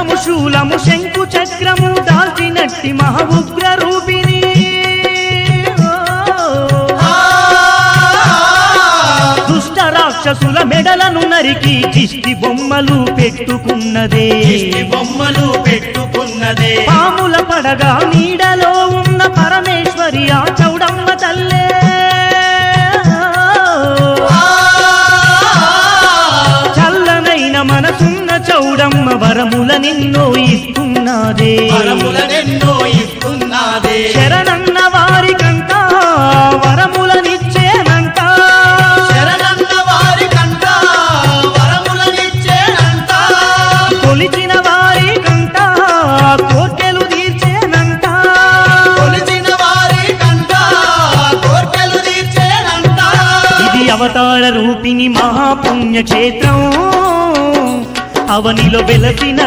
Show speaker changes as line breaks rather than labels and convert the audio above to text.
ఖడ్గము శూలము శంకు చక్రము దాల్చినట్టి మహా ఉగ్ర రూపిణి. దుష్ట రాక్షసుల మెడలను నరికి దిష్టి బొమ్మలు పెట్టుకున్నదే.
బొమ్మలు పెట్టుకున్నదే.
పాముల పడగా నీడలో ఉన్న పరమేశ్వరి ఆ మనసున్న చౌడమ్మ వరముల నిన్నో ఇస్తున్నదే.
వరములనెన్నో ఇస్తున్నదే.
శరణన్న వారికంట వరములనిచ్చేనంట
శరణన్న వారికంట వరములనిచ్చేనంట
కొలిచిన వారికంట కోర్కెలు తీర్చేనంట.
కొలిచిన వారికంట కోర్కెలు తీర్చేనంట.
ఇది అవతార రూపిణి మహాపుణ్యక్షేత్రం. అవనిలో వెలసిన